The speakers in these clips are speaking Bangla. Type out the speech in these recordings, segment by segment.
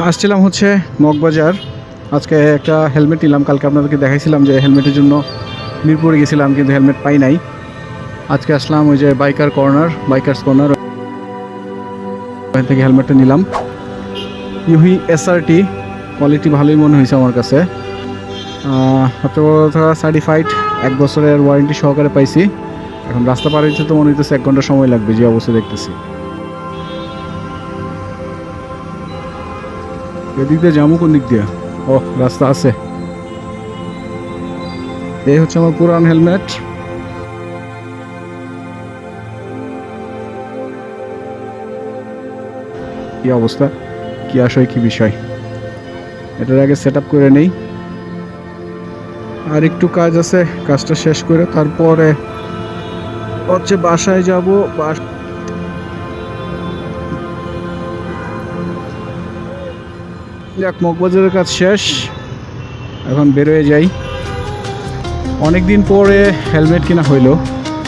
আসছিলাম হচ্ছে মগবাজার। আজকে একটা হেলমেট নিলাম, কালকে আপনাদেরকে দেখাইছিলাম যে হেলমেটের জন্য মিরপুরে গেছিলাম, কিন্তু হেলমেট পাই নাই। আজকে আসলাম ওই যে বাইকার কর্নার বাইকার্স কর্নার ওখান থেকে হেলমেটটা নিলাম। ইউহি এসআরটি কোয়ালিটি ভালোই মনে হয়েছে আমার কাছে। সবচেয়ে বড় কথা সার্টিফাইড এক বছরের ওয়ারেন্টি সহকারে পাইছি। এখন রাস্তা পার হচ্ছে তো মনে হইতেছে এক ঘণ্টা সময় লাগবে, যে অবস্থা দেখতেছি। এদিক দিয়ে যাব কোন দিক দিয়ে? ও রাস্তা আছে। এই হচ্ছে আমার পুরান হেলমেট। কি অবস্থা? কি আসয় কি বিষয়? এটার আগে সেট আপ করে নেই। আর একটু কাজ আছে কাজটা শেষ করে তারপরে হচ্ছে বাসায় যাব। বাস যাক মগবাজারের কাজ শেষ। এখন বেরোয় যাই। অনেক দিন পরে হেলমেট কিনা হইল।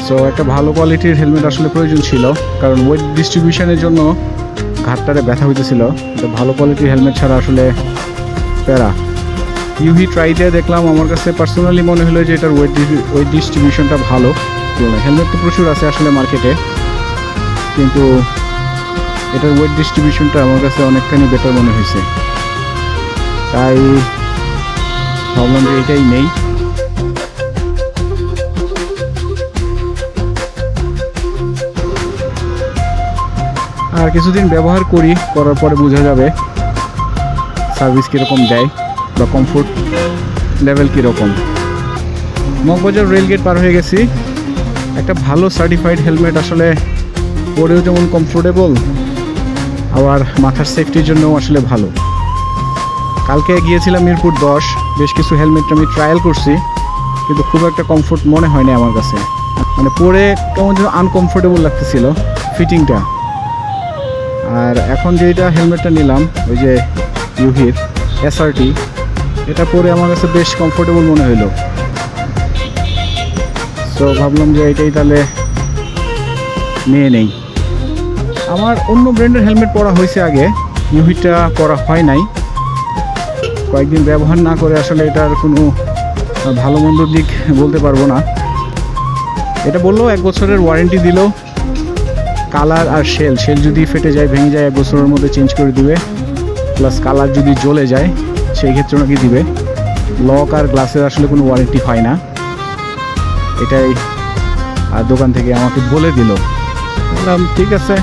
সো একটা ভালো কোয়ালিটির হেলমেট আসলে প্রয়োজন ছিল। কারণ ওয়েট ডিস্ট্রিবিউশনের জন্য ঘাটটারে ব্যথা হইতেছিল। একটা ভালো কোয়ালিটির হেলমেট ছাড়া আসলে প্যারা। ইউভি ট্রাইতে দেখলাম, আমার কাছে পার্সোনালি মনে হলো যে এটার ওয়েট ওয়েট ডিস্ট্রিবিউশনটা ভালো। হেলমেট তো প্রচুর আছে আসলে মার্কেটে কিন্তু এটার ওয়েট ডিস্ট্রিবিউশনটা আমার কাছে অনেকখানি বেটার মনে হয়েছে তাই ভাবলাম এটাই নেই। আর কিছুদিন ব্যবহার করি, করার পরে বোঝা যাবে সার্ভিস কীরকম দেয় বা কমফোর্ট লেভেল কীরকম। মগবাজার রেলগেট পার হয়ে গেছি। একটা ভালো সার্টিফাইড হেলমেট আসলে পরেও যেমন কমফোর্টেবল আবার মাথার সেফটির জন্যও আসলে ভালো। কালকে গিয়েছিলাম মিরপুর দশ, বেশ কিছু হেলমেট আমি ট্রায়াল করছি, কিন্তু খুব একটা কমফোর্ট মনে হয়নি আমার কাছে। মানে পরে কেমন যেন আনকমফোর্টেবল লাগতেছিল ফিটিংটা আর এখন যেটা হেলমেটটা নিলাম, ওই যে ইউহির এসআরটি এটা পরে আমার কাছে বেশ কমফোর্টেবল মনে হলো সো ভাবলাম যে এটাই তাহলে নিয়ে নেই। আমার অন্য ব্র্যান্ডের হেলমেট পরা হয়েছে আগে ইউহিটা পরা হয় নাই। কয়েকদিন ব্যবহার না করে আসলে এটার কোনো ভালো মন্দ দিক বলতে পারব না। এটা বলল এক বছরের ওয়ারেন্টি দিল কালার আর শেল শেল যদি ফেটে যায়, ভেঙে যায়, এক বছরের মধ্যে চেঞ্জ করে দিবে। প্লাস কালার যদি জ্বলে যায়, সেই ক্ষেত্রে নাকি দিবে। লক আর গ্লাসের আসলে কোনো ওয়ারেন্টি হয় না। এটাই আর দোকান থেকে আমাকে বলে দিল। ঠিক আছে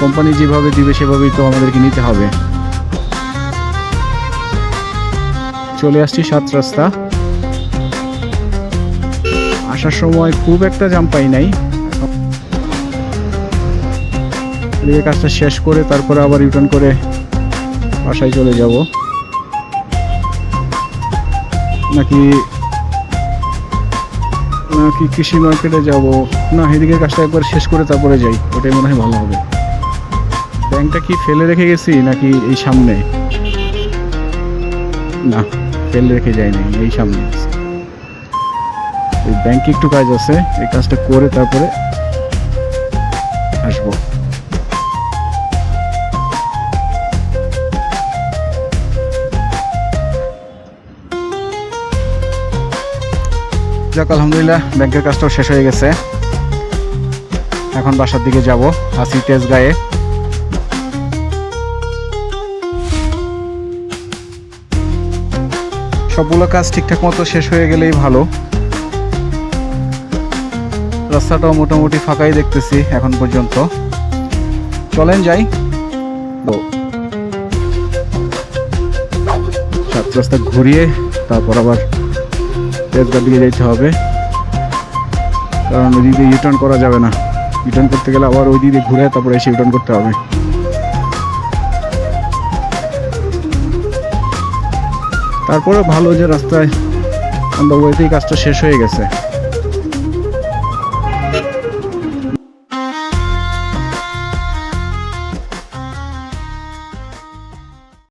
কোম্পানি যেভাবে দিবে, সেভাবেই তো আমাদেরকে নিতে হবে। চলে আসছি সাত রাস্তা। আসার সময় খুব একটা জাম পাই নাই। এদিকে কাজটা শেষ করে তারপরে আবার রিটার্ন করে বাসায় চলে যাব। নাকি নাকি কৃষি মার্কেটে যাব? না এদিকে কাজটা একবার শেষ করে তারপরে যাই। ওটাই মনে হয় ভালো হবে। ব্যাংকটা কি ফেলে রেখে গেছি নাকি এই সামনে? না। ফেলে রেখে যায়নি, এই সামনে। এই ব্যাংকে একটু কাজ আছে, এই কাজটা করে তারপরে আসব। যাক, আলহামদুলিল্লাহ ব্যাংকের কাজটাও শেষ হয়ে গেছে। এখন বাসার দিকে যাব, আসি তেজ সবগুলো কাজ ঠিকঠাক মতো শেষ হয়ে গেলেই ভালো। রাস্তাটাও মোটামুটি ফাঁকাই দেখতেছি এখন পর্যন্ত। চলেন যাই। সাত রাস্তা ঘুরিয়ে তারপর আবার তেজগাঁ দিকে যেতে হবে। কারণ ওই দিকে রিটার্ন করা যাবে না। রিটার্ন করতে গেলে আবার ওই দিকে ঘুরে তারপরে এসে রিটার্ন করতে হবে। তারপরে ভালো যে রাস্তায় আমরা দ্য ওয়েতেই কাজটা শেষ হয়ে গেছে।